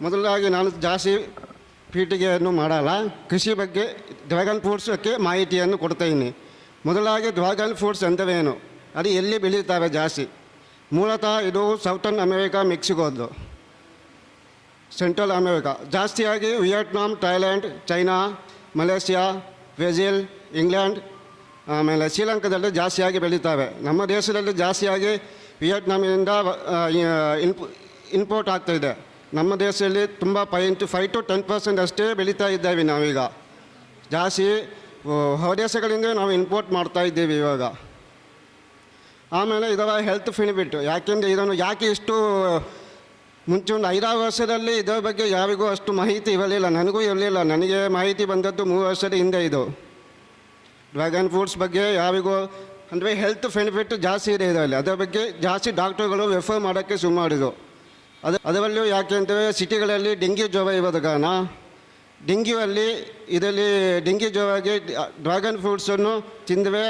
ಮೊದಲಾಗಿ ನಾನು ಜಾಸ್ತಿ ಪೀಠಿಗೆಯನ್ನು ಮಾಡಲ್ಲ. ಕೃಷಿ ಬಗ್ಗೆ ಡ್ರ್ಯಾಗನ್ ಫ್ರೂಟ್ಸಕ್ಕೆ ಮಾಹಿತಿಯನ್ನು ಕೊಡ್ತಾಯಿನಿ ಮೊದಲಾಗಿ ಡ್ರ್ಯಾಗನ್ ಫ್ರೂಟ್ಸ್ ಎಂದವೇನು ಅದು ಎಲ್ಲಿ ಬೆಳೀತವೆ ಜಾಸ್ತಿ? ಮೂಲತಃ ಇದು ಸೌತನ್ ಅಮೆರಿಕಾ, ಮೆಕ್ಸಿಕೋದು. Central America. ಜಾಸ್ತಿಯಾಗಿ Vietnam Thailand China, Malaysia, Brazil, England, ಆಮೇಲೆ ಶ್ರೀಲಂಕಾದಲ್ಲಿ ಜಾಸ್ತಿಯಾಗಿ ಬೆಳೀತಾವೆ ನಮ್ಮ ದೇಶದಲ್ಲಿ ಜಾಸ್ತಿಯಾಗಿ ವಿಯೆಟ್ನಾಮಿನಿಂದ ಇಂಪ್ ಇಂಪೋರ್ಟ್ ಆಗ್ತಾಯಿದೆ ನಮ್ಮ ದೇಶದಲ್ಲಿ ತುಂಬ point five to ten percent ಅಷ್ಟೇ ಬೆಳೀತಾ ಇದ್ದೇವೆ ನಾವೀಗ. ಜಾಸ್ತಿ ಹೊರದೇಶಗಳಿಂದ ನಾವು ಇಂಪೋರ್ಟ್ ಮಾಡ್ತಾ ಇದ್ದೀವಿ ಇವಾಗ. ಆಮೇಲೆ ಇದರ ಹೆಲ್ತ್ ಬೆನಿಫಿಟ್ ಯಾಕೆಂದರೆ ಇದನ್ನು ಯಾಕೆ ಇಷ್ಟು ಮುಂಚೆ ಒಂದು ಐದಾರು ವರ್ಷದಲ್ಲಿ ಇದರ ಬಗ್ಗೆ ಯಾರಿಗೂ ಅಷ್ಟು ಮಾಹಿತಿ ಇರಲಿಲ್ಲ, ನನಗೂ ಇರಲಿಲ್ಲ, ನನಗೆ ಮಾಹಿತಿ ಬಂದದ್ದು ಮೂರು ವರ್ಷದ ಹಿಂದೆ ಇದು. ಡ್ರ್ಯಾಗನ್ ಫ್ರೂಟ್ಸ್ ಬಗ್ಗೆ ಯಾರಿಗೂ, ಅಂದರೆ ಹೆಲ್ತ್ ಫೆನಿಫಿಟ್ ಜಾಸ್ತಿ ಇದೆ ಇದರಲ್ಲಿ. ಅದರ ಬಗ್ಗೆ ಜಾಸ್ತಿ ಡಾಕ್ಟರ್ಗಳು ರೆಫರ್ ಮಾಡೋಕ್ಕೆ ಶುರು ಮಾಡಿದ್ರು. ಅದು ಅದರಲ್ಲೂ ಯಾಕೆ ಅಂತೇವೆ ಸಿಟಿಗಳಲ್ಲಿ ಡೆಂಗ್ಯೂ ಜ್ವರ ಇರೋದ ಕಾರಣ. ಡೆಂಗ್ಯೂವಲ್ಲಿ ಇದರಲ್ಲಿ ಡೆಂಗ್ಯೂ ಜ್ವರಾಗಿ ಡ್ರ್ಯಾಗನ್ ಫ್ರೂಟ್ಸನ್ನು ತಿಂದರೆ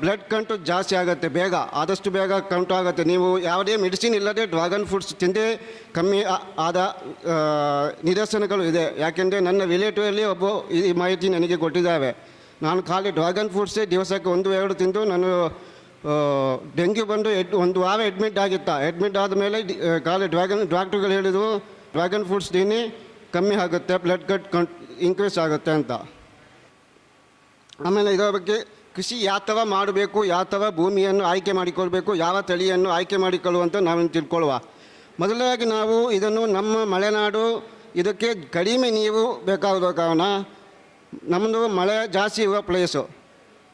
ಬ್ಲಡ್ ಕಂಟು ಜಾಸ್ತಿ ಆಗುತ್ತೆ, ಬೇಗ. ಆದಷ್ಟು ಬೇಗ ಕಂಟು ಆಗುತ್ತೆ. ನೀವು ಯಾವುದೇ ಮೆಡಿಸಿನ್ ಇಲ್ಲದೆ ಡ್ರ್ಯಾಗನ್ ಫ್ರೂಟ್ಸ್ ತಿಂದೇ ಕಮ್ಮಿ ಆದ ನಿದರ್ಶನಗಳು ಇದೆ. ಯಾಕೆಂದರೆ ನನ್ನ ರಿಲೇಟಿವಲ್ಲಿ ಒಬ್ಬ ಈ ಮಾಹಿತಿ ನನಗೆ ಕೊಟ್ಟಿದ್ದಾವೆ ನಾನು ಖಾಲಿ ಡ್ರ್ಯಾಗನ್ ಫ್ರೂಟ್ಸೇ ದಿವಸಕ್ಕೆ ಒಂದು, ಎರಡು ತಿಂದು ನಾನು ಡೆಂಗ್ಯೂ ಬಂದು ಎಡ್, ಒಂದು ವಾರ ಅಡ್ಮಿಟ್ ಆಗಿತ್ತ? ಅಡ್ಮಿಟ್ ಆದಮೇಲೆ ಖಾಲಿ ಡ್ರ್ಯಾಗನ್, ಡಾಕ್ಟ್ರುಗಳು ಹೇಳಿದರು, ಡ್ರ್ಯಾಗನ್ ಫ್ರೂಟ್ಸ್ ತಿನ್ನಿ, ಕಮ್ಮಿ ಆಗುತ್ತೆ ಬ್ಲಡ್ ಕಟ್ ಕಂ ಇನ್ಕ್ರೀಸ್ ಆಗುತ್ತೆ ಅಂತ. ಆಮೇಲೆ ಇದರ ಬಗ್ಗೆ ಕೃಷಿ ಯಾವ ಮಾಡಬೇಕು, ಯಾವ ಭೂಮಿಯನ್ನು ಆಯ್ಕೆ ಮಾಡಿಕೊಳ್ಬೇಕು, ಯಾವ ತಳಿಯನ್ನು ಆಯ್ಕೆ ಮಾಡಿಕೊಳ್ಳುವಂತ ನಾವೇನು ತಿಳ್ಕೊಳ್ಳುವ. ಮೊದಲಾಗಿ ನಾವು ಇದನ್ನು ನಮ್ಮ ಮಲೆನಾಡು, ಇದಕ್ಕೆ ಕಡಿಮೆ ನೀರು ಬೇಕಾದ ಕಾರಣ, ನಮ್ಮದು ಮಳೆ ಜಾಸ್ತಿ ಇರುವ ಪ್ಲೇಸು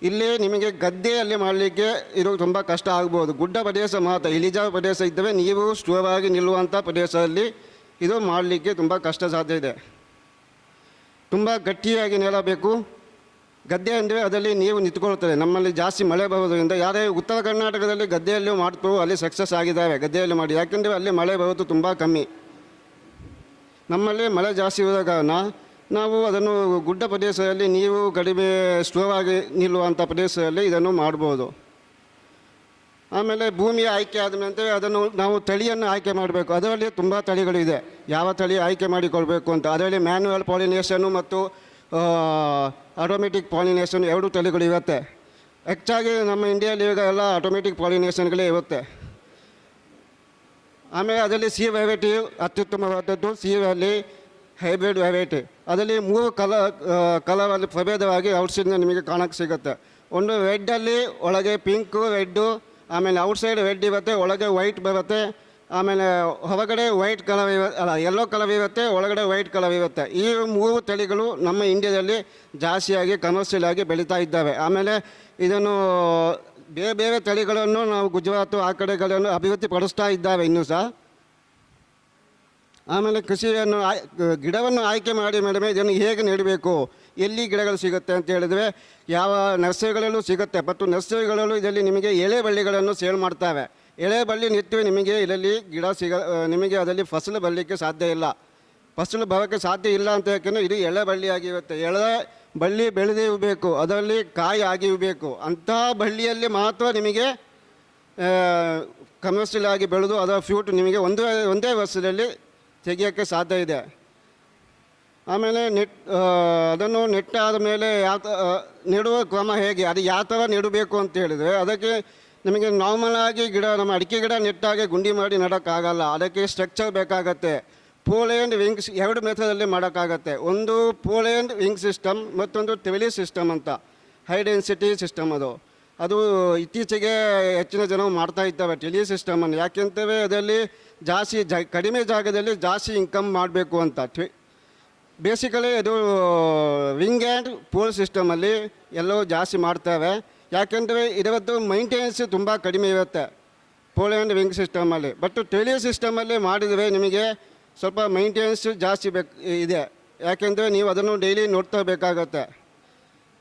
ಇಲ್ಲಿ ನಿಮಗೆ ಗದ್ದೆಯಲ್ಲಿ ಮಾಡಲಿಕ್ಕೆ ಇರೋ ತುಂಬ ಕಷ್ಟ ಆಗ್ಬೋದು. ಗುಡ್ಡ ಪ್ರದೇಶ ಮಾತ್ರ, ಇಳಿಜಾರು ಪ್ರದೇಶ ಇದ್ದರೆ ನೀವು ಸ್ಟೋರ್ ಆಗಿ ನಿಲ್ಲುವಂಥ ಪ್ರದೇಶದಲ್ಲಿ ಇದು ಮಾಡಲಿಕ್ಕೆ ತುಂಬ ಕಷ್ಟ ಸಾಧ್ಯ ಇದೆ. ತುಂಬ ಗಟ್ಟಿಯಾಗಿ ನೆಲ ಬೇಕು ಗದ್ದೆ ಅಂದರೆ ಅದರಲ್ಲಿ ನೀವು ನಿಂತ್ಕೊಳ್ತದೆ ನಮ್ಮಲ್ಲಿ ಜಾಸ್ತಿ ಮಳೆ ಬರೋದರಿಂದ ಯಾರೇ ಉತ್ತರ ಕರ್ನಾಟಕದಲ್ಲಿ ಗದ್ದೆಯಲ್ಲಿ ಮಾಡ್ತು ಅಲ್ಲಿ ಸಕ್ಸಸ್ ಆಗಿದ್ದಾವೆ. ಗದ್ದೆಯಲ್ಲಿ ಮಾಡಿ, ಯಾಕೆಂದರೆ ಅಲ್ಲಿ ಮಳೆ ಬರೋದು ತುಂಬ ಕಮ್ಮಿ. ನಮ್ಮಲ್ಲಿ ಮಳೆ ಜಾಸ್ತಿ ಇರೋ ಕಾರಣ ನಾವು ಅದನ್ನು ಗುಡ್ಡ ಪ್ರದೇಶದಲ್ಲಿ ನೀವು ಕಡಿಮೆ ಆಗಿ ನಿಲ್ಲುವಂಥ ಪ್ರದೇಶದಲ್ಲಿ ಇದನ್ನು ಮಾಡ್ಬೋದು. ಆಮೇಲೆ ಭೂಮಿಯ ಆಯ್ಕೆ ಆದ ನಂತರ ಅದನ್ನು ನಾವು ತಳಿಯನ್ನು ಆಯ್ಕೆ ಮಾಡಬೇಕು. ಅದರಲ್ಲಿ ತುಂಬ ತಳಿಗಳಿದೆ. ಯಾವ ತಳಿ ಆಯ್ಕೆ ಮಾಡಿಕೊಳ್ಬೇಕು ಅಂತ. ಅದರಲ್ಲಿ ಮ್ಯಾನ್ಯುವಲ್ ಪಾಲಿನೇಷನ್ನು ಮತ್ತು ಆಟೋಮೆಟಿಕ್ ಪಾಲಿನೇಷನ್ ಎರಡು ತಳಿಗಳು ಇರುತ್ತೆ. ಹೆಚ್ಚಾಗಿ ನಮ್ಮ ಇಂಡಿಯಾದಲ್ಲಿ ಈಗ ಎಲ್ಲ ಆಟೋಮೆಟಿಕ್ ಪಾಲಿನೇಷನ್ಗಳೇ ಇರುತ್ತೆ. ಆಮೇಲೆ ಅದರಲ್ಲಿ ಸಿ ವೆರೈಟಿ ಅತ್ಯುತ್ತಮವಾದದ್ದು. ಸಿ ವ್ಯಾಲಿ ಹೈಬ್ರಿಡ್ ವೆರೈಟಿ ಅದರಲ್ಲಿ ಮೂರು ಕಲ ಕಲರಲ್ಲಿ ಪ್ರಭೇದವಾಗಿ ಔಟ್ಸೈಡ್ನ ನಿಮಗೆ ಕಾಣಕ್ಕೆ ಸಿಗುತ್ತೆ. ಒಂದು ರೆಡ್ಡಲ್ಲಿ ಒಳಗೆ ಪಿಂಕು ರೆಡ್ಡು ಆಮೇಲೆ ಔಟ್ಸೈಡ್ ರೆಡ್ ಇರುತ್ತೆ, ಒಳಗೆ ವೈಟ್ ಬರುತ್ತೆ, ಆಮೇಲೆ ಹೊರಗಡೆ ವೈಟ್ ಕಲರ್ ಇವ, ಅಲ್ಲ ಯೆಲ್ಲೋ ಕಲರ್ ಇರುತ್ತೆ, ಒಳಗಡೆ ವೈಟ್ ಕಲರ್ ಇರುತ್ತೆ. ಈ ಮೂರು ತಳಿಗಳು ನಮ್ಮ ಇಂಡಿಯಾದಲ್ಲಿ ಜಾಸ್ತಿಯಾಗಿ ಕಮರ್ಷಿಯಲ್ ಆಗಿ ಬೆಳೀತಾ ಇದ್ದಾವೆ. ಆಮೇಲೆ ಇದನ್ನು ಬೇರೆ ಬೇರೆ ತಳಿಗಳನ್ನು ನಾವು ಗುಜರಾತು ಆ ಕಡೆಗಳನ್ನು ಅಭಿವೃದ್ಧಿ ಪಡಿಸ್ತಾ ಇದ್ದಾವೆ ಇನ್ನೂ ಸಹ. ಆಮೇಲೆ ಕೃಷಿಯನ್ನು ಆಯ್ ಗಿಡವನ್ನು ಆಯ್ಕೆ ಮಾಡಿ ಮೇಡಮ್, ಇದನ್ನು ಹೇಗೆ ನೆಡಬೇಕು? ಎಲ್ಲಿ ಗಿಡಗಳು ಸಿಗುತ್ತೆ ಅಂತ ಹೇಳಿದರೆ, ಯಾವ ನರ್ಸರಿಗಳಲ್ಲೂ ಸಿಗುತ್ತೆ. ಮತ್ತು ನರ್ಸರಿಗಳಲ್ಲೂ ಇದರಲ್ಲಿ ನಿಮಗೆ ಎಳೆ ಬಳ್ಳಿಗಳನ್ನು ಸೇಲ್ ಮಾಡ್ತಾವೆ. ಎಳೆ ಬಳ್ಳಿ ನೆಟ್ಟು ನಿಮಗೆ ಇದರಲ್ಲಿ ಗಿಡ ಸಿಗ ನಿಮಗೆ ಅದರಲ್ಲಿ ಫಸಲು ಬರಲಿಕ್ಕೆ ಸಾಧ್ಯ ಇಲ್ಲ. ಫಸಲು ಬರೋಕ್ಕೆ ಸಾಧ್ಯ ಇಲ್ಲ ಅಂತ ಯಾಕೆಂದರೆ ಇದು ಎಳೆ ಬಳ್ಳಿ ಆಗಿರುತ್ತೆ. ಎಳೆ ಬಳ್ಳಿ ಬೆಳೆದೇ ಇರಬೇಕು. ಅದರಲ್ಲಿ ಕಾಯಿ ಆಗಿ ಇರಬೇಕು ಅಂತಹ ಬಳ್ಳಿಯಲ್ಲಿ ಮಾತ್ರ ನಿಮಗೆ ಕಮರ್ಷಿಯಲ್ ಆಗಿ ಬೆಳೆದು ಅದರ ಫ್ರೂಟ್ ನಿಮಗೆ ಒಂದು, ಒಂದೇ ವರ್ಷದಲ್ಲಿ ತೆಗೆಯೋಕ್ಕೆ ಸಾಧ್ಯ ಇದೆ. ಆಮೇಲೆ ನೆಟ್ ಅದನ್ನು ನೆಟ್ಟಾದ ಮೇಲೆ ಯಾವ ನೆಡುವ ಕ್ರಮ ಹೇಗೆ? ಅದು ಯಾವ ಥರ ನೆಡಬೇಕು ಅಂತ ಹೇಳಿದರೆ, ಅದಕ್ಕೆ ನಿಮಗೆ ನಾರ್ಮಲ್ ಆಗಿ ಗಿಡ, ನಮ್ಮ ಅಡಿಕೆ ಗಿಡ ನೆಟ್ಟಾಗೆ ಗುಂಡಿ ಮಾಡಿ ನೆಡೋಕ್ಕಾಗಲ್ಲ. ಅದಕ್ಕೆ ಸ್ಟ್ರಕ್ಚರ್ ಬೇಕಾಗತ್ತೆ. ಪೋಲ್ ಆ್ಯಂಡ್ ವಿಂಗ್ಸ್ ಎರಡು ಮೆಥಡಲ್ಲಿ ಮಾಡೋಕ್ಕಾಗತ್ತೆ. ಒಂದು ಪೋಲ್ ಆ್ಯಂಡ್ ವಿಂಗ್ ಸಿಸ್ಟಮ್ ಮತ್ತೊಂದು ಟೆಲಿ ಸಿಸ್ಟಮ್ ಅಂತ. ಹೈ ಡೆನ್ಸಿಟಿ ಸಿಸ್ಟಮ್ ಅದು. ಅದು ಇತ್ತೀಚೆಗೆ ಹೆಚ್ಚಿನ ಜನ ಮಾಡ್ತಾ ಇದ್ದಾವೆ ಟೆಲಿ ಸಿಸ್ಟಮನ್ನು ಯಾಕೆಂತೇವೆ? ಅದರಲ್ಲಿ ಜಾಸ್ತಿ ಜ, ಕಡಿಮೆ ಜಾಗದಲ್ಲಿ ಜಾಸ್ತಿ ಇನ್ಕಮ್ ಮಾಡಬೇಕು ಅಂತ. ಟ್ವಿ ಬೇಸಿಕಲಿ ಇದು ವಿಂಗ್ ಆ್ಯಂಡ್ ಪೋಲ್ ಸಿಸ್ಟಮಲ್ಲಿ ಎಲ್ಲೋ ಜಾಸ್ತಿ ಮಾಡ್ತೇವೆ. ಯಾಕೆಂದರೆ ಇದವತ್ತು ಮೈಂಟೆನೆನ್ಸ್ ತುಂಬ ಕಡಿಮೆ ಇರುತ್ತೆ ಪೋಲ್ ಆ್ಯಂಡ್ ವಿಂಗ್ ಸಿಸ್ಟಮಲ್ಲಿ ಬಟ್ ಟೆಲಿ ಸಿಸ್ಟಮಲ್ಲಿ ಮಾಡಿದರೆ ನಿಮಗೆ ಸ್ವಲ್ಪ ಮೈಂಟೆನೆನ್ಸ್ ಜಾಸ್ತಿ ಬೇಕು, ಇದೆ. ಯಾಕೆಂದರೆ ನೀವು ಅದನ್ನು ಡೈಲಿ ನೋಡ್ತಾ ಬೇಕಾಗತ್ತೆ.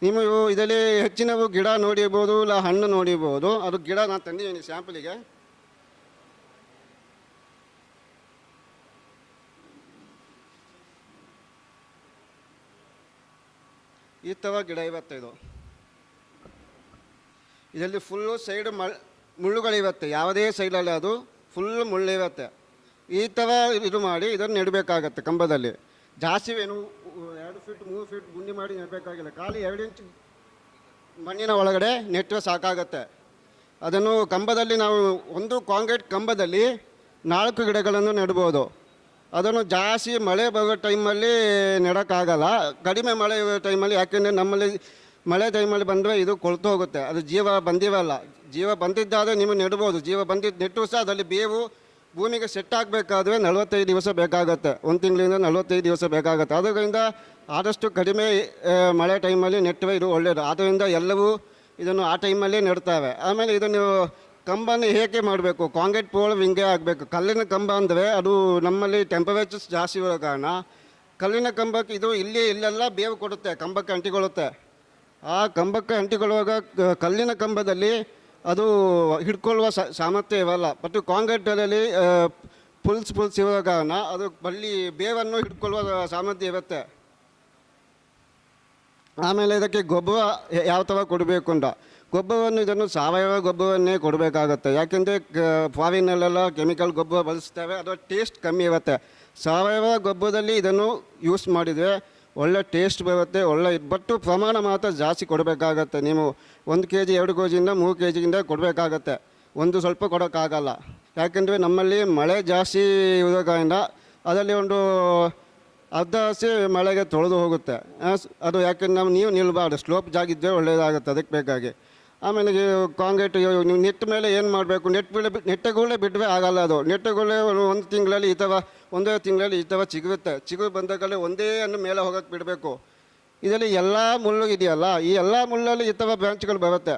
ನೀವು ಇದರಲ್ಲಿ ಹೆಚ್ಚಿನವು ಗಿಡ ನೋಡಿರ್ಬೋದು, ಇಲ್ಲ ಹಣ್ಣು ನೋಡಿರ್ಬೋದು. ಅದು ಗಿಡ ನಾನು ತಂದಿದ್ದೀನಿ ಸ್ಯಾಂಪಲಿಗೆ ಈ ಥರ ಗಿಡ ಇವತ್ತೆ ಇದು. ಇದರಲ್ಲಿ ಫುಲ್ಲು ಸೈಡ್ ಮಳ್ ಮುಳ್ಳುಗಳಿರುತ್ತೆ ಯಾವುದೇ ಸೈಡಲ್ಲಿ ಅದು ಫುಲ್ ಮುಳ್ಳಿರುತ್ತೆ ಈ ಥರ ಇದು ಮಾಡಿ ಇದನ್ನು ನೆಡಬೇಕಾಗತ್ತೆ ಕಂಬದಲ್ಲಿ. ಜಾಸ್ತಿ ಏನು, ಎರಡು ಫೀಟ್ ಮೂರು ಫೀಟ್ ಗುಂಡಿ ಮಾಡಿ ನೆಡಬೇಕಾಗಿಲ್ಲ. ಖಾಲಿ ಎರಡು ಇಂಚ್ ಮಣ್ಣಿನ ಒಳಗಡೆ ನೆಟ್ಟರೆ ಸಾಕಾಗತ್ತೆ. ಅದನ್ನು ಕಂಬದಲ್ಲಿ ನಾವು ಒಂದು ಕಾಂಕ್ರೀಟ್ ಕಂಬದಲ್ಲಿ ನಾಲ್ಕು ಗಿಡಗಳನ್ನು ನೆಡ್ಬೋದು. ಅದನ್ನು ಜಾಸ್ತಿ ಮಳೆ ಬರೋ ಟೈಮಲ್ಲಿ ನೆಡೋಕ್ಕಾಗಲ್ಲ. ಕಡಿಮೆ ಮಳೆ ಟೈಮಲ್ಲಿ ಯಾಕೆಂದರೆ ನಮ್ಮಲ್ಲಿ ಮಳೆ ಟೈಮಲ್ಲಿ ಬಂದರೆ ಇದು ಕೊಳ್ತು ಹೋಗುತ್ತೆ. ಅದು ಜೀವ ಬಂದಿವಲ್ಲ ಜೀವ ಬಂದಿದ್ದಾದರೆ ನೀವು ನೆಡ್ಬೋದು. ಜೀವ ಬಂದಿದ್ದು ನೆಟ್ಟು ಸಹ ಅದರಲ್ಲಿ ಬೇವು ಭೂಮಿಗೆ ಸೆಟ್ ಆಗಬೇಕಾದ್ರೆ ನಲವತ್ತೈದು ದಿವಸ ಬೇಕಾಗುತ್ತೆ. ಒಂದು ತಿಂಗಳಿಂದ ನಲವತ್ತೈದು ದಿವಸ ಬೇಕಾಗುತ್ತೆ. ಅದರಿಂದ ಆದಷ್ಟು ಕಡಿಮೆ ಮಳೆ ಟೈಮಲ್ಲಿ ನೆಟ್ಟರೆ ಇದು ಒಳ್ಳೆಯದು ಆದ್ದರಿಂದ ಎಲ್ಲವೂ ಇದನ್ನು ಆ ಟೈಮಲ್ಲಿ ನೆಡ್ತವೆ. ಆಮೇಲೆ ಇದನ್ನು ಕಂಬನ ಹೇಗೆ ಮಾಡಬೇಕು? ಕಾಂಕ್ರೀಟ್ ಪೋಲ್ ಹಿಂಗೆ ಆಗಬೇಕು. ಕಲ್ಲಿನ ಕಂಬ ಅಂದರೆ ಅದು ನಮ್ಮಲ್ಲಿ ಟೆಂಪರೇಚರ್ಸ್ ಜಾಸ್ತಿ ಇರೋ ಕಾರಣ. ಕಲ್ಲಿನ ಕಂಬಕ್ಕೆ ಇದು ಇಲ್ಲಿ ಇಲ್ಲೆಲ್ಲ ಬೇವು ಕೊಡುತ್ತೆ, ಕಂಬಕ್ಕೆ ಅಂಟಿಕೊಳ್ಳುತ್ತೆ. ಆ ಕಂಬಕ್ಕೆ ಅಂಟಿಕೊಳ್ಳುವಾಗ ಕಲ್ಲಿನ ಕಂಬದಲ್ಲಿ ಅದು ಹಿಡ್ಕೊಳ್ಳುವ ಸಾಮರ್ಥ್ಯ ಇರಲ್ಲ. ಬಟ್ ಕಾಂಕ್ರೀಟಲ್ಲಿ ಪುಲ್ಸ್ ಪುಲ್ಸ್ ಇರೋ ಕಾರಣ ಅದು ಬಳ್ಳಿ ಬೇವನ್ನು ಹಿಡ್ಕೊಳ್ಳುವ ಸಾಮರ್ಥ್ಯ ಇರುತ್ತೆ. ಆಮೇಲೆ ಇದಕ್ಕೆ ಗೊಬ್ಬರ ಯಾವ ಥರ ಕೊಡಬೇಕು ಅಂತ. ಗೊಬ್ಬರವನ್ನು ಇದನ್ನು ಸಾವಯವ ಗೊಬ್ಬರವನ್ನೇ ಕೊಡಬೇಕಾಗುತ್ತೆ. ಯಾಕೆಂದರೆ ಫಾರಿನಲ್ಲೆಲ್ಲ ಕೆಮಿಕಲ್ ಗೊಬ್ಬರ ಬಳಸ್ತೇವೆ ಅದರ ಟೇಸ್ಟ್ ಕಮ್ಮಿ ಇರುತ್ತೆ. ಸಾವಯವ ಗೊಬ್ಬರದಲ್ಲಿ ಇದನ್ನು ಯೂಸ್ ಮಾಡಿದರೆ ಒಳ್ಳೆ ಟೇಸ್ಟ್ ಬರುತ್ತೆ, ಒಳ್ಳೆ, ಬಟ್ಟು ಪ್ರಮಾಣ ಮಾತ್ರ ಜಾಸ್ತಿ ಕೊಡಬೇಕಾಗತ್ತೆ. ನೀವು ಒಂದು ಕೆ ಜಿ ಎರಡು ಕೆ ಜಿಯಿಂದ ಮೂರು ಕೆ ಜಿಯಿಂದ ಕೊಡಬೇಕಾಗತ್ತೆ. ಒಂದು ಸ್ವಲ್ಪ ಕೊಡೋಕ್ಕಾಗಲ್ಲ. ಯಾಕೆಂದರೆ, ನಮ್ಮಲ್ಲಿ ಮಳೆ ಜಾಸ್ತಿ ಇರೋದ್ರಿಂದ ಅದರಲ್ಲಿ ಒಂದು ಅರ್ಧ ಹಸಿ ಮಳೆಗೆ ತೊಳೆದು ಹೋಗುತ್ತೆ. ಅದು ಯಾಕೆಂದ್ರೆ, ನಾವು, ನೀವು ನಿಲ್ಬಾರ್ದು. ಸ್ಲೋಪ್ ಜಾಗಿದ್ದರೆ ಒಳ್ಳೆಯದಾಗುತ್ತೆ, ಅದಕ್ಕೆ ಬೇಕಾಗಿ. ಆಮೇಲೆ ಕಾಂಕ್ರೀಟ್ ನೆಟ್ಟ ಮೇಲೆ ಏನು ಮಾಡಬೇಕು? ನೆಟ್ ಮೇಲೆ ನೆಟ್ಟಗಳೇ ಬಿಟ್ಟರೆ ಆಗಲ್ಲ ಅದು. ನೆಟ್ಟಗಳೇ ಒಂದು ತಿಂಗಳಲ್ಲಿ ಥರ, ಒಂದೇ ತಿಂಗಳಲ್ಲಿ ಥರ ಚಿಗುರುತ್ತೆ. ಚಿಗುರು ಬಂದಾಗಲೇ ಒಂದೇ ಅನ್ನು ಮೇಲೆ ಹೋಗೋಕ್ಕೆ ಬಿಡಬೇಕು. ಇದರಲ್ಲಿ ಎಲ್ಲ ಮುಳ್ಳು ಇದೆಯಲ್ಲ, ಈ ಎಲ್ಲ ಮುಳ್ಳಲ್ಲಿ ಇತವ ಬ್ರಾಂಚ್ಗಳು ಬರುತ್ತೆ.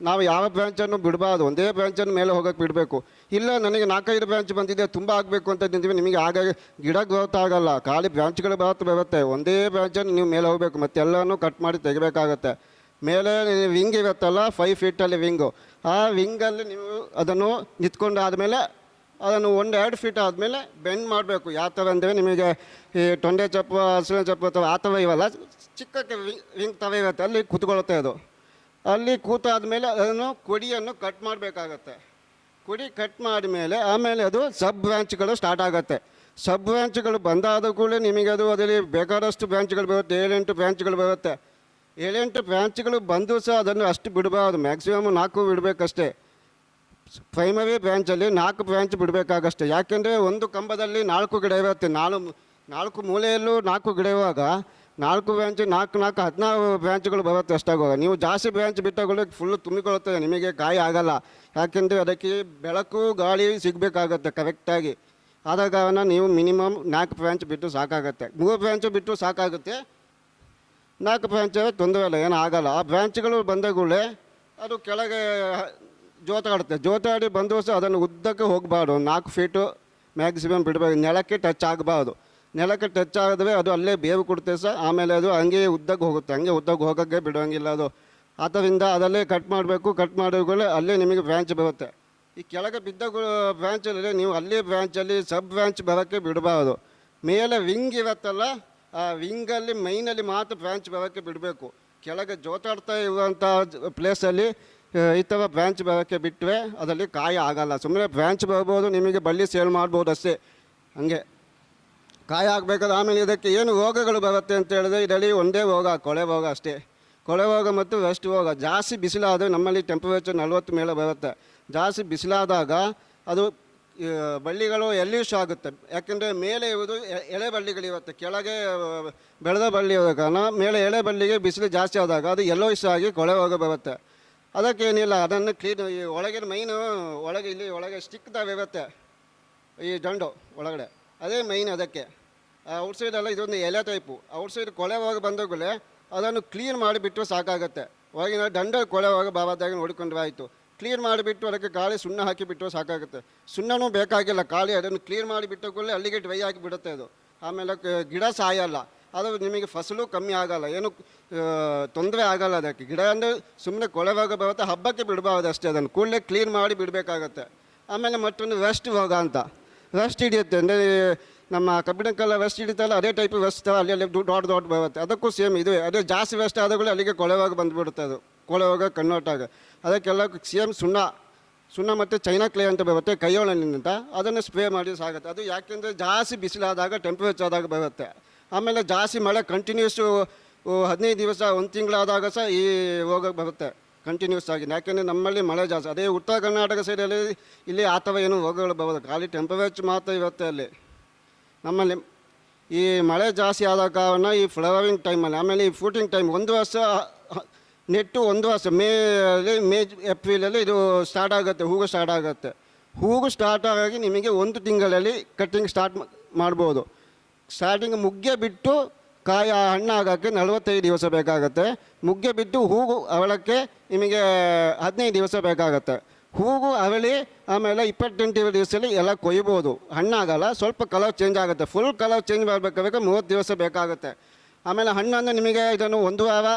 ನಾವು ಯಾವ ಬ್ರಾಂಚನ್ನು ಬಿಡಬಾರ್ದು, ಒಂದೇ ಬ್ರಾಂಚನ್ನು ಮೇಲೆ ಹೋಗೋಕ್ಕೆ ಬಿಡಬೇಕು. ಇಲ್ಲ, ನನಗೆ ನಾಲ್ಕೈದು ಬ್ರಾಂಚ್ ಬಂದಿದೆ, ತುಂಬ ಆಗಬೇಕು ಅಂತ ನಿಂತೀವಿ ನಿಮಗೆ ಆಗ ಗಿಡ ಗ್ರೋತ್ ಆಗಲ್ಲ. ಖಾಲಿ ಬ್ರಾಂಚ್ಗಳು ಬರುತ್ತೆ ಬರುತ್ತೆ. ಒಂದೇ ಬ್ರಾಂಚನ್ನು ನೀವು ಮೇಲೆ ಹೋಗಬೇಕು ಮತ್ತೆ ಎಲ್ಲನೂ ಕಟ್ ಮಾಡಿ ತೆಗಿಬೇಕಾಗತ್ತೆ. ಮೇಲೆ ವಿಂಗ್ ಇರುತ್ತಲ್ಲ ಫೈವ್ ಫೀಟಲ್ಲಿ ವಿಂಗು ಆ ವಿಂಗಲ್ಲಿ ನೀವು ಅದನ್ನು ನಿಂತ್ಕೊಂಡು ಆದಮೇಲೆ ಅದನ್ನು ಒಂದು ಎರಡು ಫೀಟ್ ಆದಮೇಲೆ ಬೆಂಡ್ ಮಾಡಬೇಕು. ಯಾವ ಥರ ಅಂದರೆ ನಿಮಗೆ ಈ ತೊಂಡೆ ಚಪ್ಪು, ಹಸಿರು ಚಪ್ಪು ಅಥವಾ ಆ ಥರ ಇವಲ್ಲ ಚಿಕ್ಕಕ್ಕೆ ವಿಂಗ್ ವಿಂಗ್ ಥರ ಇರುತ್ತೆ. ಅಲ್ಲಿ ಕೂತ್ಕೊಳ್ಳುತ್ತೆ ಅದು. ಅಲ್ಲಿ ಕೂತಾದ್ಮೇಲೆ ಅದನ್ನು ಕೊಡಿಯನ್ನು ಕಟ್ ಮಾಡಬೇಕಾಗತ್ತೆ. ಕೊಡಿ ಕಟ್ ಮಾಡಿದ್ಮೇಲೆ ಆಮೇಲೆ ಅದು ಸಬ್ ಬ್ರ್ಯಾಂಚ್ಗಳು ಸ್ಟಾರ್ಟ್ ಆಗುತ್ತೆ. ಸಬ್ ಬ್ರ್ಯಾಂಚ್ಗಳು ಬಂದಾದ ಕೂಡಲೇ ನಿಮಗೆ ಅದು ಅದರಲ್ಲಿ ಬೇಕಾದಷ್ಟು ಬ್ರ್ಯಾಂಚ್ಗಳು ಬರುತ್ತೆ. ಏಳೆಂಟು ಬ್ರ್ಯಾಂಚ್ಗಳು ಬರುತ್ತೆ. ಏಳೆಂಟು ಬ್ರಾಂಚ್ಗಳು ಬಂದು ಸಹ ಅದನ್ನು ಅಷ್ಟು ಬಿಡಬಾರ್ದು. ಮ್ಯಾಕ್ಸಿಮಮ್ ನಾಲ್ಕು ಬಿಡಬೇಕಷ್ಟೇ. ಪ್ರೈಮರಿ ಬ್ರಾಂಚಲ್ಲಿ ನಾಲ್ಕು ಬ್ರಾಂಚ್ ಬಿಡಬೇಕಾಗಷ್ಟೇ. ಯಾಕೆಂದರೆ ಒಂದು ಕಂಬದಲ್ಲಿ ನಾಲ್ಕು ಗಿಡ ಇರುತ್ತೆ. ನಾಲ್ಕು ನಾಲ್ಕು ಮೂಲೆಯಲ್ಲೂ ನಾಲ್ಕು ಗಿಡ ಇರುವಾಗ ನಾಲ್ಕು ಬ್ರಾಂಚ್ ನಾಲ್ಕು ನಾಲ್ಕು ಹದಿನಾರು ಬ್ರಾಂಚ್ಗಳು ಬರುತ್ತೆ ಅಷ್ಟಾಗುವಾಗ. ನೀವು ಜಾಸ್ತಿ ಬ್ರಾಂಚ್ ಬಿಟ್ಟಾಗಲೇ ಫುಲ್ಲು ತುಂಬಿಕೊಳ್ಳುತ್ತದೆ ನಿಮಗೆ ಕಾಯಿ ಆಗಲ್ಲ. ಯಾಕೆಂದರೆ ಅದಕ್ಕೆ ಬೆಳಕು, ಗಾಳಿ ಸಿಗಬೇಕಾಗತ್ತೆ ಕರೆಕ್ಟಾಗಿ ಆದ ಕಾರಣ ನೀವು ಮಿನಿಮಮ್ ನಾಲ್ಕು ಬ್ರಾಂಚ್ ಬಿಟ್ಟು ಸಾಕಾಗುತ್ತೆ. ಮೂರು ಬ್ರಾಂಚ್ ಬಿಟ್ಟು ಸಾಕಾಗುತ್ತೆ. ನಾಲ್ಕು ಬ್ರಾಂಚ್ ತೊಂದರೆ ಇಲ್ಲ, ಏನೂ ಆಗಲ್ಲ. ಆ ಬ್ರ್ಯಾಂಚ್ಗಳು ಬಂದ ಕೂಡಲೇ ಅದು ಕೆಳಗೆ ಜೋತಾಡುತ್ತೆ ಜೋತಾಡಿ ಬಂದು ಸಹ ಅದನ್ನು ಉದ್ದಕ್ಕೆ ಹೋಗಬಾರ್ದು. ನಾಲ್ಕು ಫೀಟು ಮ್ಯಾಕ್ಸಿಮಮ್ ಬಿಡಬೇಕು. ನೆಲಕ್ಕೆ ಟಚ್ ಆಗಬಾರ್ದು. ನೆಲಕ್ಕೆ ಟಚ್ ಆಗಿದ್ರೆ ಅದು ಅಲ್ಲೇ ಬೇವು ಕೊಡುತ್ತೆ ಸಹ ಆಮೇಲೆ ಅದು ಹಂಗೆ ಉದ್ದಕ್ಕೆ ಹೋಗುತ್ತೆ. ಹಂಗೆ ಉದ್ದಕ್ಕೆ ಹೋಗೋಕ್ಕೆ ಬಿಡೋಂಗಿಲ್ಲ ಅದು. ಆದ್ದರಿಂದ ಅದಲ್ಲೇ ಕಟ್ ಮಾಡಬೇಕು. ಕಟ್ ಮಾಡಿದ್ಮೇಲೆ ಅಲ್ಲೇ ನಿಮಗೆ ಬ್ರಾಂಚ್ ಬರುತ್ತೆ. ಈ ಕೆಳಗೆ ಬಿದ್ದ ಬ್ರ್ಯಾಂಚಲ್ಲಿ ನೀವು ಅಲ್ಲೇ ಬ್ರ್ಯಾಂಚಲ್ಲಿ ಸಬ್ ಬ್ರಾಂಚ್ ಬರೋಕ್ಕೆ ಬಿಡಬಾರ್ದು. ಮೇಲೆ ವಿಂಗ್ ಇರುತ್ತಲ್ಲ ಆ ವಿಂಗಲ್ಲಿ ಮೈನಲ್ಲಿ ಮಾತ್ರ ಬ್ರಾಂಚ್ ಬರೋಕ್ಕೆ ಬಿಡಬೇಕು. ಕೆಳಗೆ ಜೋತಾಡ್ತಾ ಇರುವಂಥ ಪ್ಲೇಸಲ್ಲಿ ಈ ಥರ ಬ್ರಾಂಚ್ ಬರೋಕ್ಕೆ ಬಿಟ್ಟರೆ ಅದರಲ್ಲಿ ಕಾಯ ಆಗಲ್ಲ. ಸುಮ್ಮನೆ ಬ್ರಾಂಚ್ ಬರ್ಬೋದು, ನಿಮಗೆ ಬಳ್ಳಿ ಸೇಲ್ ಮಾಡ್ಬೋದು ಅಷ್ಟೇ. ಹಾಗೆ. ಕಾಯಿ ಆಗಬೇಕಾದ್ರೆ ಆಮೇಲೆ ಇದಕ್ಕೆ ಏನು ರೋಗಗಳು ಬರುತ್ತೆ ಅಂತ ಹೇಳಿದ್ರೆ ಇದರಲ್ಲಿ ಒಂದೇ ರೋಗ, ಕೊಳೆ ರೋಗ ಅಷ್ಟೇ. ಕೊಳೆ ರೋಗ ಮತ್ತು ವೆಸ್ಟ್ ರೋಗ. ಜಾಸ್ತಿ ಬಿಸಿಲಾದರೆ ನಮ್ಮಲ್ಲಿ ಟೆಂಪರೇಚರ್ ನಲ್ವತ್ತು ಮೇಲೆ ಬರುತ್ತೆ. ಜಾಸ್ತಿ ಬಿಸಿಲಾದಾಗ ಅದು ಬಳ್ಳಿಗಳು ಎಲ್ಲಿಶ್ ಆಗುತ್ತೆ? ಯಾಕೆಂದರೆ ಮೇಲೆ ಇವುದು ಎಳೆ ಎಳೆ ಇವತ್ತು. ಕೆಳಗೆ ಬೆಳೆದ ಬಳ್ಳಿ ಇರೋ ಕಾರಣ, ಮೇಲೆ ಎಳೆ ಬಳ್ಳಿಗೆ ಬಿಸಿಲು ಜಾಸ್ತಿ ಆದಾಗ ಅದು ಯೆಲ್ಲೋಯಿಶ್ ಆಗಿ ಕೊಳೆ ಹೋಗಿ ಬರುತ್ತೆ. ಅದಕ್ಕೇನಿಲ್ಲ, ಅದನ್ನು ಕ್ಲೀನ್ ಈ ಒಳಗಿನ ಮೈನು, ಒಳಗೆ ಇಲ್ಲಿ, ಒಳಗೆ ಸ್ಟಿಕ್ ಇರುತ್ತೆ ಈ ದಂಡು ಒಳಗಡೆ. ಅದೇ ಮೈನ್ ಅದಕ್ಕೆ. ಔಟ್ಸೈಡ್ ಎಲ್ಲ ಇದೊಂದು ಎಲೆ ಟೈಪು ಔಟ್ಸೈಡ್ ಕೊಳೆ ಹೋಗಿ ಬಂದಾಗಲೇ ಅದನ್ನು ಕ್ಲೀನ್ ಮಾಡಿಬಿಟ್ಟು ಸಾಕಾಗುತ್ತೆ. ಒಳಗಿನ ದಂಡ ಕೊಳೆ ಹೋಗಿ ಬಾಬಾದಾಗಿ ನೋಡಿಕೊಂಡ್ರೆ ಆಯಿತು. ಕ್ಲೀನ್ ಮಾಡಿಬಿಟ್ಟು ಅದಕ್ಕೆ ಗಾಳಿ ಸುಣ್ಣ ಹಾಕಿಬಿಟ್ಟು ಸಾಕಾಗುತ್ತೆ. ಸುಣ್ಣನೂ ಬೇಕಾಗಿಲ್ಲ ಗಾಳಿ ಅದನ್ನು ಕ್ಲೀನ್ ಮಾಡಿಬಿಟ್ಟುಕೊಳ್ಳೆ ಅಲ್ಲಿಗೆ ಡ್ರೈ ಆಗಿಬಿಡುತ್ತೆ ಅದು. ಆಮೇಲೆ ಗಿಡ ಸಾಯಲ್ಲ. ಅದು ನಿಮಗೆ ಫಸಲು ಕಮ್ಮಿ ಆಗಲ್ಲ, ಏನು ತೊಂದರೆ ಆಗಲ್ಲ ಅದಕ್ಕೆ. ಗಿಡ ಅಂದರೆ ಸುಮ್ಮನೆ ಕೊಳೆವಾಗ ಬರುತ್ತೆ ಹಬ್ಬಕ್ಕೆ ಬಿಡಬಾರ್ದು ಅಷ್ಟೇ ಅದನ್ನು. ಕೂಡಲೇ ಕ್ಲೀನ್ ಮಾಡಿ ಬಿಡಬೇಕಾಗತ್ತೆ. ಆಮೇಲೆ ಮತ್ತೊಂದು ವೆಸ್ಟ್ ರೋಗ ಅಂತ. ವೆಸ್ಟ್ ಹಿಡಿಯುತ್ತೆ, ಅಂದರೆ ನಮ್ಮ ಕಬ್ಬಿಣಕ್ಕೆಲ್ಲ ವೆಸ್ಟ್ ಹಿಡಿತಲ್ಲ, ಅದೇ ಟೈಪ್ ವೆಸ್ಟ್ ಅಲ್ಲಿ ಅಲ್ಲಿ ದೊಡ್ಡ ದೊಡ್ಡ ಬರುತ್ತೆ. ಅದಕ್ಕೂ ಸೇಮ್ ಇದು ಅದೇ ಜಾಸ್ತಿ ವೆಸ್ಟ್ ಆದಾಗಲೇ ಅಲ್ಲಿಗೆ ಕೊಳೆವಾಗ ಬಂದುಬಿಡುತ್ತೆ ಅದು. ಕೊಳೆವಾಗ ಕನ್ವರ್ಟ್ ಆಗ ಅದಕ್ಕೆಲ್ಲ ಸಿ ಎಂ ಸುಣ್ಣ ಸುಣ್ಣ ಮತ್ತು ಚೈನಾ ಕ್ಲೇ ಅಂತ ಬರುತ್ತೆ ಕೈಯೋಳನಿಂದ ಅದನ್ನು ಸ್ಪ್ರೇ ಮಾಡಿ ಸಾಗುತ್ತೆ. ಅದು ಯಾಕೆಂದರೆ ಜಾಸ್ತಿ ಬಿಸಿಲಾದಾಗ ಟೆಂಪ್ರೇಚರ್ ಆದಾಗ ಬರುತ್ತೆ. ಆಮೇಲೆ ಜಾಸ್ತಿ ಮಳೆ ಕಂಟಿನ್ಯೂಸು ಹದಿನೈದು ದಿವಸ, ಒಂದು ತಿಂಗಳಾದಾಗ ಸಹ ಈ ರೋಗ ಬರುತ್ತೆ ಕಂಟಿನ್ಯೂಸ್ ಆಗಿ. ಯಾಕೆಂದರೆ ನಮ್ಮಲ್ಲಿ ಮಳೆ ಜಾಸ್ತಿ. ಅದೇ ಉತ್ತರ ಕರ್ನಾಟಕ ಸೈಡಲ್ಲಿ ಇಲ್ಲಿ ಆ ಥರ ಏನು ರೋಗಗಳು ಬರೋದು ಖಾಲಿ ಟೆಂಪ್ರೇಚರ್ ಮಾತ್ರ ಇರುತ್ತೆ ಅಲ್ಲಿ. ನಮ್ಮಲ್ಲಿ ಈ ಮಳೆ ಜಾಸ್ತಿ ಆದ ಕಾರಣ ಈ ಫ್ಲವರಿಂಗ್ ಟೈಮಲ್ಲಿ ಆಮೇಲೆ ಈ ಫ್ರೂಟಿಂಗ್ ಟೈಮ್ ಒಂದು ವರ್ಷ ನೆಟ್ಟು ಒಂದು ವರ್ಷ, ಮೇ ಮೇ ಏಪ್ರಿಲಲ್ಲಿ ಇದು ಸ್ಟಾರ್ಟ್ ಆಗುತ್ತೆ, ಹೂವು ಸ್ಟಾರ್ಟ್ ಆಗುತ್ತೆ. ಹೂವು ಸ್ಟಾರ್ಟ್ ಆಗಿ ನಿಮಗೆ ಒಂದು ತಿಂಗಳಲ್ಲಿ ಕಟ್ಟಿಂಗ್ ಸ್ಟಾರ್ಟ್ ಮಾಡ್ಬೋದು. ಸ್ಟಾರ್ಟಿಂಗ್ ಮುಗ್ಗೆ ಬಿಟ್ಟು ಕಾಯಿ ಹಣ್ಣಾಗೋಕ್ಕೆ ನಲವತ್ತೈದು ದಿವಸ ಬೇಕಾಗುತ್ತೆ. ಮುಗ್ಗೆ ಬಿಟ್ಟು ಹೂವು ಅವಳಕ್ಕೆ ನಿಮಗೆ ಹದಿನೈದು ದಿವಸ ಬೇಕಾಗುತ್ತೆ. ಹೂವು ಅವಳಿ ಆಮೇಲೆ ಇಪ್ಪತ್ತೆಂಟು ದಿವಸದಲ್ಲಿ ಎಲ್ಲ ಕೊಯ್ಬೋದು. ಹಣ್ಣಾಗಲ್ಲ ಸ್ವಲ್ಪ ಕಲರ್ ಚೇಂಜ್ ಆಗುತ್ತೆ. ಫುಲ್ ಕಲರ್ ಚೇಂಜ್ ಮಾಡಬೇಕಾದ್ರೆ ಮೂವತ್ತು ದಿವಸ ಬೇಕಾಗುತ್ತೆ. ಆಮೇಲೆ ಹಣ್ಣನ್ನು ನಿಮಗೆ ಇದನ್ನು ಒಂದು ವಾರ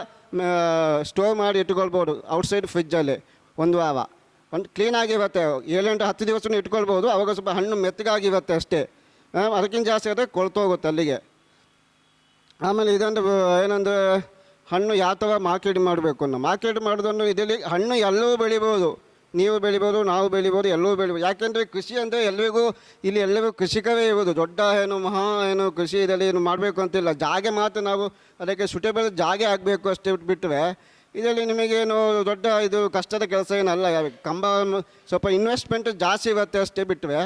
ಸ್ಟೋರ್ ಮಾಡಿ ಇಟ್ಕೊಳ್ಬೋದು ಔಟ್ಸೈಡ್ ಫ್ರಿಜ್ಜಲ್ಲಿ ಒಂದು ವಾರ ಒಂದು ಕ್ಲೀನಾಗಿರುತ್ತೆ ಏಳೆಂಟು ಹತ್ತು ದಿವಸ ಇಟ್ಕೊಳ್ಬೋದು, ಅವಾಗ ಸ್ವಲ್ಪ ಹಣ್ಣು ಮೆತ್ತಗಾಗಿರುತ್ತೆ ಅಷ್ಟೇ. ಅದಕ್ಕಿಂತ ಜಾಸ್ತಿ ಆದರೆ ಕೊಳ್ತೋಗುತ್ತೆ ಅಲ್ಲಿಗೆ. ಆಮೇಲೆ ಇದೊಂದು, ಏನಂದರೆ, ಹಣ್ಣು ಯಾವ ಥರ ಮಾರ್ಕೆಟ್ ಮಾಡಬೇಕು ಅನ್ನೋ ಮಾರ್ಕೆಟ್ ಮಾಡೋದನ್ನು ಇದರಲ್ಲಿ ಹಣ್ಣು ಎಲ್ಲೂ ಬೆಳಿಬೋದು. ನೀವು ಬೆಳಿಬೋದು, ನಾವು ಬೆಳಿಬೋದು, ಎಲ್ಲರೂ ಬೆಳಿಬೋದು. ಯಾಕೆಂದರೆ ಕೃಷಿ ಅಂದರೆ ಎಲ್ಲರಿಗೂ, ಇಲ್ಲಿ ಎಲ್ಲರಿಗೂ ಕೃಷಿಕವೇ ಇರೋದು ದೊಡ್ಡ ಏನು, ಮಹಾ ಏನು ಕೃಷಿ ಇದರಲ್ಲಿ ಏನು ಮಾಡಬೇಕು ಅಂತಿಲ್ಲ. ಜಾಗೆ ಮಾತ್ರ ನಾವು ಅದಕ್ಕೆ ಸುಟೇಬಲ್ ಜಾಗೆ ಆಗಬೇಕು ಅಷ್ಟೇ ಬಿಟ್ಟರೆ ಇದರಲ್ಲಿ ನಿಮಗೇನು ದೊಡ್ಡ ಇದು ಕಷ್ಟದ ಕೆಲಸ ಏನಲ್ಲ. ಕಂಬ ಸ್ವಲ್ಪ ಇನ್ವೆಸ್ಟ್ಮೆಂಟ್ ಜಾಸ್ತಿ ಇರುತ್ತೆ ಅಷ್ಟೇ ಬಿಟ್ಟರೆ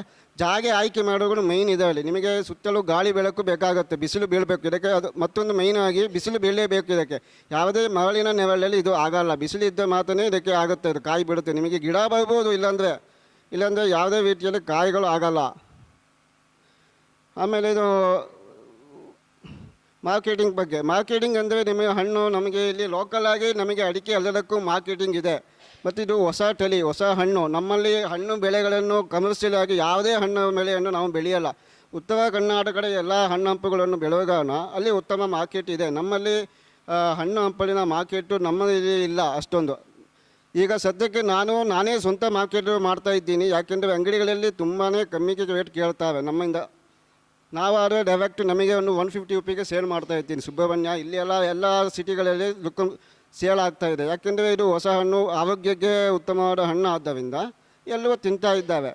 ಜಾಗೆ ಆಯ್ಕೆ ಮಾಡೋದು ಮೈನ್ ಇದಾಳೆ ನಿಮಗೆ ಸುತ್ತಲೂ ಗಾಳಿ ಬೆಳಕು ಬೇಕಾಗುತ್ತೆ, ಬಿಸಿಲು ಬೀಳಬೇಕು. ಇದಕ್ಕೆ ಅದು ಮತ್ತೊಂದು ಮೈನ್ ಆಗಿ ಬಿಸಿಲು ಬೀಳಲೇಬೇಕು ಇದಕ್ಕೆ. ಯಾವುದೇ ಮರಳಿನ ನೆವಳಲ್ಲಿ ಇದು ಆಗಲ್ಲ. ಬಿಸಿಲು ಇದ್ದ ಮಾತ್ರನೇ ಇದಕ್ಕೆ ಆಗುತ್ತೆ. ಅದು ಕಾಯಿ ಬಿಡುತ್ತೆ. ನಿಮಗೆ ಗಿಡ ಬರ್ಬೋದು ಇಲ್ಲಾಂದರೆ ಇಲ್ಲಾಂದರೆ ಯಾವುದೇ ರೀತಿಯಲ್ಲಿ ಕಾಯಿಗಳು ಆಗಲ್ಲ. ಆಮೇಲೆ ಇದು ಮಾರ್ಕೆಟಿಂಗ್ ಬಗ್ಗೆ. ಮಾರ್ಕೆಟಿಂಗ್ ಅಂದರೆ ನಿಮಗೆ ಹಣ್ಣು ನಮಗೆ ಇಲ್ಲಿ ಲೋಕಲ್ ಆಗಿ ನಮಗೆ ಅಡಿಕೆ ಎಲ್ಲದಕ್ಕೂ ಮಾರ್ಕೆಟಿಂಗ್ ಇದೆ. ಮತ್ತು ಇದು ಹೊಸ ತಳಿ, ಹೊಸ ಹಣ್ಣು. ನಮ್ಮಲ್ಲಿ ಹಣ್ಣು ಬೆಳೆಗಳನ್ನು ಕಮರ್ಷಿಯಲ್ ಆಗಿ ಯಾವುದೇ ಹಣ್ಣು ಬೆಳೆಯನ್ನು ನಾವು ಬೆಳೆಯಲ್ಲ. ಉತ್ತರ ಕರ್ನಾಟಕದ ಎಲ್ಲ ಹಣ್ಣು ಹಂಪುಗಳನ್ನು ಬೆಳೆಯೋಣ ಅಲ್ಲಿ ಉತ್ತಮ ಮಾರ್ಕೆಟ್ ಇದೆ. ನಮ್ಮಲ್ಲಿ ಹಣ್ಣು ಹಂಪಲಿನ ಮಾರ್ಕೆಟು ನಮ್ಮಲ್ಲಿ ಇಲ್ಲ ಅಷ್ಟೊಂದು. ಈಗ ಸದ್ಯಕ್ಕೆ ನಾನು, ನಾನೇ ಸ್ವಂತ ಮಾರ್ಕೆಟ್ ಮಾಡ್ತಾ ಇದ್ದೀನಿ. ಯಾಕೆಂದರೆ ಅಂಗಡಿಗಳಲ್ಲಿ ತುಂಬಾ ಕಮ್ಮಿಗೆ ರೇಟ್ ಕೇಳ್ತಾವೆ ನಮ್ಮಿಂದ. ನಾವಾದರೆ ಡೈರೆಕ್ಟ್ ನಮಗೆ ಒಂದು ಒನ್ ಫಿಫ್ಟಿ ರುಪಿಗೆ ಸೇಲ್ ಮಾಡ್ತಾ ಇದ್ದೀನಿ. ಸುಬ್ರಹ್ಮಣ್ಯ ಇಲ್ಲಿ ಎಲ್ಲ ಎಲ್ಲ ಸಿಟಿಗಳಲ್ಲಿ ಲುಕ್ ಸೇಲ್ ಆಗ್ತಾ ಇದೆ. ಯಾಕೆಂದರೆ ಇದು ಹೊಸ ಹಣ್ಣು ಆರೋಗ್ಯಕ್ಕೆ ಉತ್ತಮವಾದ ಹಣ್ಣು ಆದ್ದರಿಂದ ಎಲ್ಲವೂ ತಿಂತಾ ಇದ್ದಾವೆ.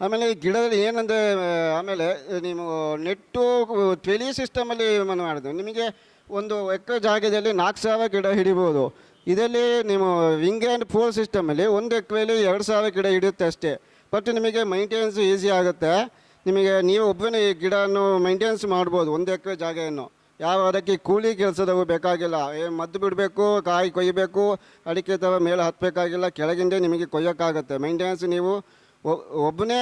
ಆಮೇಲೆ ಈ ಗಿಡದಲ್ಲಿ ಏನಂದರೆ, ಆಮೇಲೆ ನೀವು ನೆಟ್ಟು ಟ್ವೆಲಿ ಸಿಸ್ಟಮಲ್ಲಿ ಮನೆ ಮಾಡಿದ್ರು ನಿಮಗೆ ಒಂದು ಎಕರೆ ಜಾಗದಲ್ಲಿ ನಾಲ್ಕು ಸಾವಿರ ಗಿಡ ಹಿಡಿಬೋದು. ಇದರಲ್ಲಿ ನೀವು ವಿಂಗ್ ಆ್ಯಂಡ್ ಫೋರ್ ಸಿಸ್ಟಮಲ್ಲಿ ಒಂದು ಎಕರೆಯಲ್ಲಿ ಎರಡು ಸಾವಿರ ಗಿಡ ಹಿಡಿಯುತ್ತೆ ಅಷ್ಟೇ. ಬಟ್ ನಿಮಗೆ ಮೈಂಟೆನೆನ್ಸ್ ಈಸಿ ಆಗುತ್ತೆ. ನಿಮಗೆ ನೀವು ಒಬ್ಬನೇ ಈ ಗಿಡವನ್ನು ಮೈಂಟೆನೆನ್ಸ್ ಮಾಡ್ಬೋದು ಒಂದು ಎಕರೆ ಜಾಗೆಯನ್ನು ಯಾವ ಅದಕ್ಕೆ ಕೂಲಿ ಕೆಲಸದವು ಬೇಕಾಗಿಲ್ಲ. ಏ, ಮದ್ದು ಬಿಡಬೇಕು, ಕಾಯಿ ಕೊಯ್ಯಬೇಕು ಅಡಿಕೆ ಥರ ಮೇಲೆ ಹತ್ತಬೇಕಾಗಿಲ್ಲ ಕೆಳಗಿಂದ ನಿಮಗೆ ಕೊಯ್ಯೋಕ್ಕಾಗುತ್ತೆ. ಮೈಂಟೆನೆನ್ಸ್ ನೀವು ಒಬ್ಬನೇ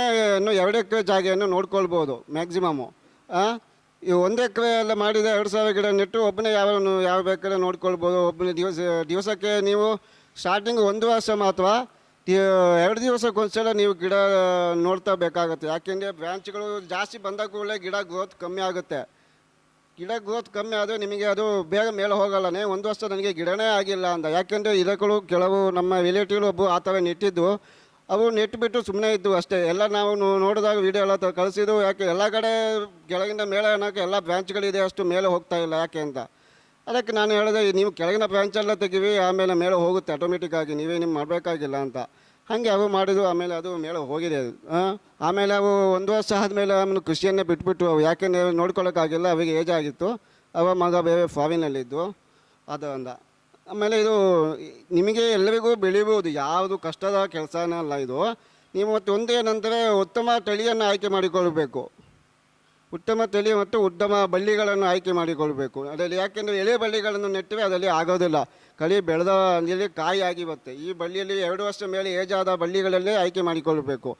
ಎರಡು ಎಕರೆ ಜಾಗೆಯನ್ನು ನೋಡ್ಕೊಳ್ಬೋದು ಮ್ಯಾಕ್ಸಿಮಮ್ಮು ಈ ಒಂದು ಎಕರೆ ಎಲ್ಲ ಮಾಡಿದ ಎರಡು ಸಾವಿರ ಗಿಡ ನೆಟ್ಟು ಒಬ್ಬನೇ ಯಾವ ಯಾವ ಬೇಕಾದ್ರೆ ನೋಡ್ಕೊಳ್ಬೋದು. ಒಬ್ಬನೇ ದಿವಸ, ದಿವಸಕ್ಕೆ ನೀವು ಸ್ಟಾರ್ಟಿಂಗ್ ಒಂದು ವರ್ಷ ಮಾತ್ರ ಎರಡು ದಿವಸಕ್ಕೊಂದ್ಸಲ ನೀವು ಗಿಡ ನೋಡ್ತಾ ಬೇಕಾಗುತ್ತೆ. ಯಾಕೆಂದರೆ ಬ್ರಾಂಚ್ಗಳು ಜಾಸ್ತಿ ಬಂದ ಕೂಡಲೇ ಗಿಡ ಗ್ರೋತ್ ಕಮ್ಮಿ ಆಗುತ್ತೆ. ಗಿಡ ಗ್ರೋತ್ ಕಮ್ಮಿ ಆದರೆ ನಿಮಗೆ ಅದು ಬೇಗ ಮೇಲೆ ಹೋಗಲ್ಲನೇ. ಒಂದು ವರ್ಷ ನನಗೆ ಗಿಡನೇ ಆಗಿಲ್ಲ ಅಂತ ಯಾಕೆಂದರೆ ಇದಕ್ಕೂ ಕೆಲವು ನಮ್ಮ ರಿಲೇಟಿವ್ ಒಬ್ಬ ಆ ಥರ ನೆಟ್ಟಿದ್ದು. ಅವು ನೆಟ್ಬಿಟ್ಟು ಸುಮ್ಮನೆ ಇದ್ದು ಅಷ್ಟೇ. ಎಲ್ಲ ನಾವು ನೋಡಿದಾಗ ವಿಡಿಯೋ ಎಲ್ಲ ಕಳಿಸಿದ್ದು ಯಾಕೆ ಎಲ್ಲ ಕಡೆ ಕೆಳಗಿಂದ ಮೇಲೆ ಅನ್ನೋಕ್ಕೆ ಎಲ್ಲ ಬ್ರಾಂಚ್ಗಳಿದೆ ಅಷ್ಟು ಮೇಲೆ ಹೋಗ್ತಾ ಇಲ್ಲ. ಯಾಕೆ ಅಂತ. ಅದಕ್ಕೆ ನಾನು ಹೇಳಿದೆ, ನೀವು ಕೆಳಗಿನ ಬ್ರಾಂಚೆಲ್ಲ ತೆಗೀವಿ ಆಮೇಲೆ ಮೇಲೆ ಹೋಗುತ್ತೆ ಆಟೋಮೆಟಿಕ್ಕಾಗಿ. ನೀವೇ ನಿಮ್ಗೆ ಮಾಡಬೇಕಾಗಿಲ್ಲ ಅಂತ. ಹಾಗೆ ಅವು ಮಾಡಿದ್ರು, ಆಮೇಲೆ ಅದು ಮೇಳ ಹೋಗಿದೆ ಅದು? ಆಮೇಲೆ ಅವು ಒಂದು ವರ್ಷ ಆದಮೇಲೆ ಆಮೇಲೆ ಕೃಷಿಯನ್ನೇ ಬಿಟ್ಬಿಟ್ಟು ಅವು. ಯಾಕೆಂದರೆ ನೋಡ್ಕೊಳ್ಳೋಕ್ಕಾಗಿಲ್ಲ ಅವಿಗೆ ಏಜ್ ಆಗಿತ್ತು. ಅವ ಮಗ ಬೇರೆ ಫಾವಿನಲ್ಲಿದ್ದು ಅದು ಅಂದ ಆಮೇಲೆ ಇದು ನಿಮಗೆ ಎಲ್ಲರಿಗೂ ಬೆಳಿಬೋದು, ಯಾವುದು ಕಷ್ಟದ ಕೆಲಸನೇ ಅಲ್ಲ ಇದು. ನೀವು ಮತ್ತು ನಂತರ ಉತ್ತಮ ತಳಿಯನ್ನು ಆಯ್ಕೆ ಮಾಡಿಕೊಳ್ಬೇಕು. ಉತ್ತಮ ತಲೆ ಮತ್ತು ಉತ್ತಮ ಬಳ್ಳಿಗಳನ್ನು ಆಯ್ಕೆ ಮಾಡಿಕೊಳ್ಬೇಕು. ಅದರಲ್ಲಿ ಯಾಕೆಂದರೆ ಎಳೆ ಬಳ್ಳಿಗಳನ್ನು ನೆಟ್ಟರೆ ಅದರಲ್ಲಿ ಆಗೋದಿಲ್ಲ. ಕಳಿ ಬೆಳೆದ ಕಾಯಿ ಆಗಿ ಬರುತ್ತೆ. ಈ ಬಳ್ಳಿಯಲ್ಲಿ ಎರಡು ವರ್ಷ ಮೇಲೆ ಏಜಾದ ಬಳ್ಳಿಗಳಲ್ಲೇ ಆಯ್ಕೆ ಮಾಡಿಕೊಳ್ಬೇಕು.